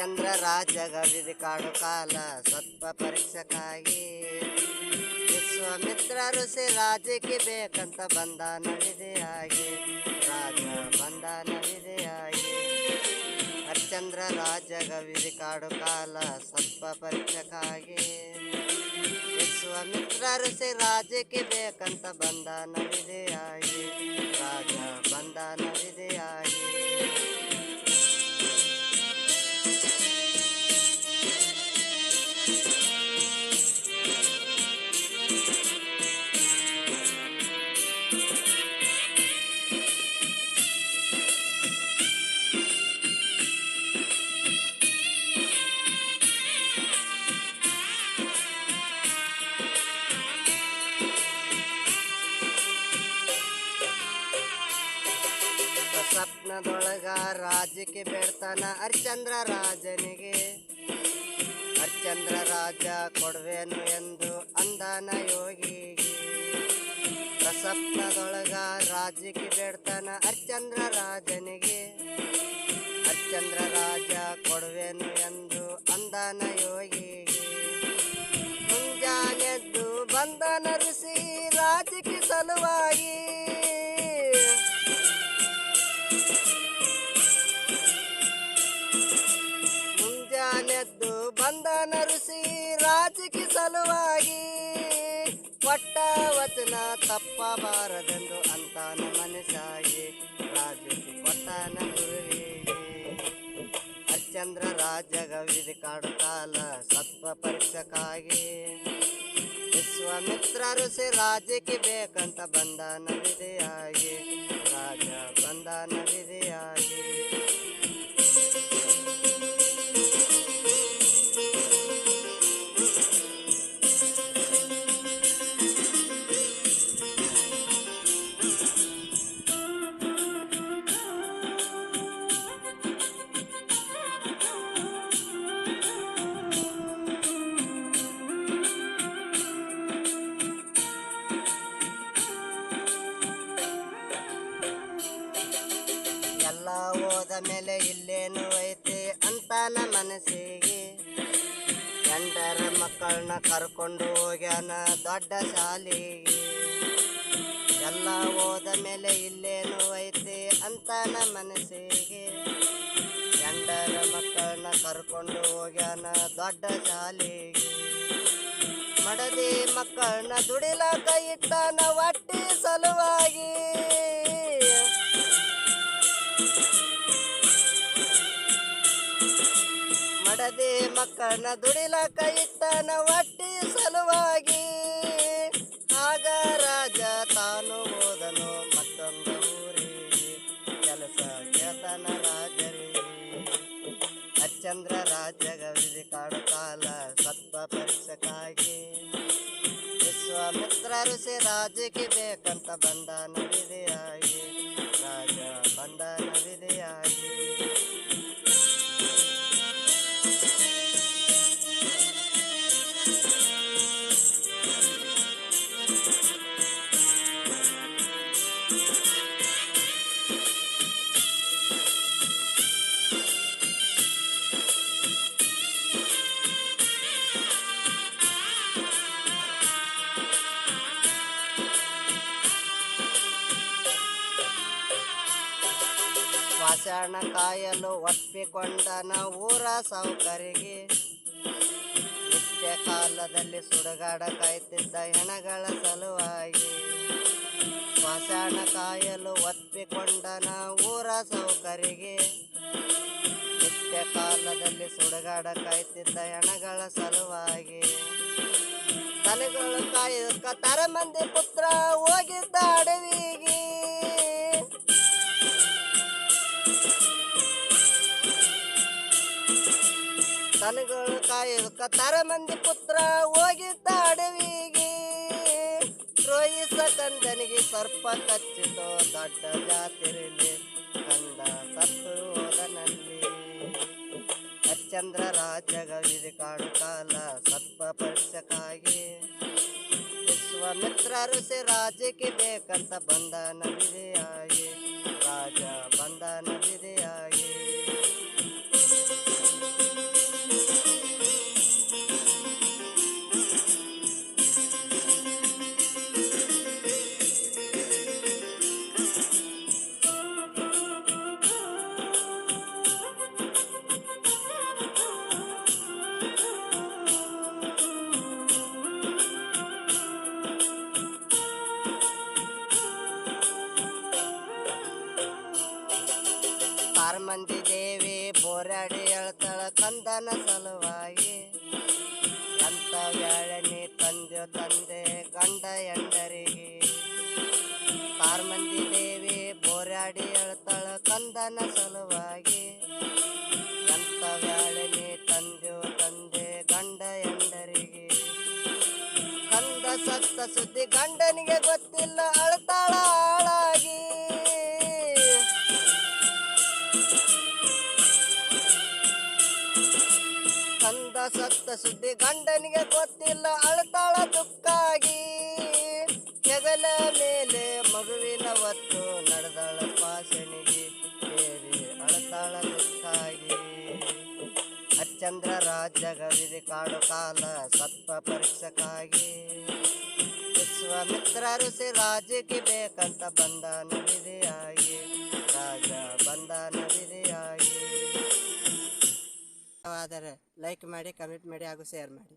ರಾಜಗವಿದು ಕಾಡು ಕಾಲ ಸತ್ವ ಪರೀಕ್ಷಕ್ಕಾಗಿ. ವಿಶ್ವಾಮಿತ್ರ ಋಷಿ ರಾಜಕ್ಕೆ ಬೇಕಂತ ಬಂಧನವಿದೆಯಾಗಿ ರಾಜ ಬಂಧನವಿದೆಯಾಗಿ ಹರಿಶ್ಚಂದ್ರ ರಾಜಗವಿದು ಕಾಡು ಕಾಲ ಸತ್ವ ಪರೀಕ್ಷಕ್ಕಾಗಿ. ವಿಶ್ವಾಮಿತ್ರ ಋಷಿ ರಾಜಕ್ಕೆ ಬೇಕಂತ ಬಂಧನವಿದೆಯಾಗಿ ರಾಜ ಬಂಧನವಿದೆಯಾಗಿ ಸ್ವಪ್ನದೊಳಗ ರಾಜಕ್ಕೆ ಬೇಡ್ತಾನ ಹರಿಶ್ಚಂದ್ರ ರಾಜನಿಗೆ. ಹರಿಶ್ಚಂದ್ರ ರಾಜ ಕೊಡುವೆನು ಎಂದು ಅಂದಾನ ಯೋಗಿಗೆ. ಪ್ರಸಪ್ನದೊಳಗ ರಾಜಕ್ಕೆ ಬೇಡ್ತಾನ ಹರಿಶ್ಚಂದ್ರ ರಾಜನಿಗೆ. ಹರಿಶ್ಚಂದ್ರ ರಾಜ ಕೊಡುವೆನು ಎಂದು ಅಂದಾನ ಯೋಗಿಗೆ. ಮುಂಜಾನೆದ್ದು ಬಂದನ ಸಲುವಾಗಿ ಕೊಟ್ಟ ವಚನ ತಪ್ಪಬಾರದೆಂದು ಅಂತ ಮನಸ್ಸಾಗಿ ರಾಜಕ್ಕೆ ಕೊಟ್ಟನ ಗುರುವಿಗೆ. ಹರಿಶ್ಚಂದ್ರ ರಾಜಗವಿದು ಕಾಡು ಕಾಲ ಸತ್ವ ಪರೀಕ್ಷಕ್ಕಾಗಿ ವಿಶ್ವಾಮಿತ್ರ ಋಷಿ ರಾಜಕ್ಕೆ ಬೇಕಂತ ಬಂಧನವಿದೆಯಾಗಿ ರಾಜ ಬಂಧನವಿದೆಯಾಗಿ ಎಲ್ಲ ಮೇಲೆ ಇಲ್ಲೇನು ಐತಿ ನನ್ನ ಮನಸ್ಸಿಗೆ. ಗಂಡರ ಮಕ್ಕಳನ್ನ ಕರ್ಕೊಂಡು ಹೋಗ್ಯಾನ ದೊಡ್ಡ ಶಾಲೆಗೆ. ಎಲ್ಲ ಹೋದ ಮೇಲೆ ಇಲ್ಲೇನು ಐತಿ ನನ್ನ ಮನಸ್ಸಿಗೆ. ಗಂಡರ ಮಕ್ಕಳನ್ನ ಕರ್ಕೊಂಡು ಹೋಗ್ಯಾನ ದೊಡ್ಡ ಶಾಲೆಗೆ. ಮಡದಿ ಮಕ್ಕಳನ್ನ ದುಡಿಲಾಕ ಇಟ್ಟಾನ ಒಟ್ಟಿ ಸಲುವಾಗಿ. ಮಡದಿ ಮಕ್ಕಳನ್ನ ದುಡಿಲ ಇಟ್ಟನ ಒಟ್ಟಿ ಸಲುವಾಗಿ. ಆಗ ರಾಜ ತಾನು ಹೋದನು ಮತ್ತೊಂದು ಊರಿಗೆ ಕೆಲಸ ಕೇತನ ರಾಜರಿಗೆ ಹರಿಶ್ಚಂದ್ರ ರಾಜಗವಿದೆ ಕಾಡು ಕಾಲ ಸತ್ವ ಪರೀಕ್ಷಕ್ಕಾಗಿ ವಿಶ್ವಾಮಿತ್ರ ಋಷಿ ರಾಜಕ್ಕೆ ಬೇಕಂತ ಬಂಧನವಿದೆಯಾಗಿ ರಾಜ ಪಾಷಾಣ ಕಾಯಲು ಒಪ್ಪಿಕೊಂಡನ ಊರ ಸೌಕರಿಗೆ ನಿತ್ಯ ಕಾಲದಲ್ಲಿ ಸುಡುಗಾಡ ಕಾಯ್ತಿದ್ದ ಹೆಣಗಳ ಸಲುವಾಗಿ ಪಾಷಾಣ ಕಾಯಲು ಒಪ್ಪಿಕೊಂಡನ ಊರ ಸೌಕರಿಗೆ ನಿತ್ಯ ಕಾಲದಲ್ಲಿ ಸುಡುಗಾಡ ಕಾಯ್ತಿದ್ದ ಹೆಣಗಳ ಸಲುವಾಗಿ ತಲೆಗಳು ಕಾಯಕ ತರ ಮಂದಿ ಪುತ್ರ ಹೋಗಿದ್ದ ಅಡವಿಗೆ. ತಲೆಗಳು ಕಾಯಕ ತರ ಮಂದಿ ಪುತ್ರ ಹೋಗಿದ್ದ ಅಡವಿಗೆ ರೋಹಿಸ ಕಂದನಿಗೆ ಸರ್ಪ ಕಚ್ಚಿತೋ ದೊಡ್ಡ ಜಾತಿರಲಿ ಕಂದ ಸತ್ತು ಹೋದನಲ್ಲಿ. ಅಚ್ಚಂದ್ರ ರಾಜ್ಯಗವಿದೆ ಕಾಡು ಕಾಲ ಸತ್ವ ಪರೀಕ್ಷಕ್ಕಾಗಿ ವಿಶ್ವಾಮಿತ್ರ ಋಷಿ ರಾಜಕ್ಕೆ ಬೇಕಂತ ಬಂಧನವಿದೆಯಾಗಿ. ರಾಜ ಬಂಧನವಿದೆಯಾಗಿ ಮಕ್ಕಳ ಕಂದನ ಸಲುವಾಗಿ ಅಂತ ವ್ಯಾಳನಿ ತಂದೆ ತಂದೆ ಗಂಡ ಎಂಡರಿಗೆ ಆರ್ ಮಂದಿ ದೇವಿ ಬೋರಾಡಿ ಅಳ್ತಾಳ ಕಂದನ ಸಲುವಾಗಿ ಅಂತ ವ್ಯಾಳನಿ ತಂದೆ ತಂದೆ ಗಂಡ ಎಂಡರಿಗೆ ಕಂದ ಸತ್ತ ಸುದ್ದಿ ಗಂಡನಿಗೆ ಗೊತ್ತಿಲ್ಲ, ಅಳ್ತಾಳ ಹಾಳಾಗಿ. ಸತ್ತ ಸುದ್ದಿ ಗಂಡನಿಗೆ ಗೊತ್ತಿಲ್ಲ, ಅಳತಾಳ ದುಃಖಾಗಿ. ಹೆಗಲ ಮೇಲೆ ಮಗುವಿನ ಹೊತ್ತು ನಡೆದಾಳ ಪಾಸಣಿಗೆ ಸೇರಿ ಅಳತಾಳ ದುಃಖಾಗಿ. ಹಚ್ಚಂದ್ರ ರಾಜ್ಯಗವಿದೆ ಕಾಡು ಕಾಲ ಸತ್ವ ಪರೀಕ್ಷಕ್ಕಾಗಿ ವಿಶ್ವಾಮಿತ್ರರು ಋಷಿ ರಾಜಕ್ಕೆ ಬೇಕಂತ ಬಂದ ಲೈಕ್ ಮಾಡಿ ಕಮೆಂಟ್ ಮಾಡಿ ಹಾಗೂ ಶೇರ್ ಮಾಡಿ.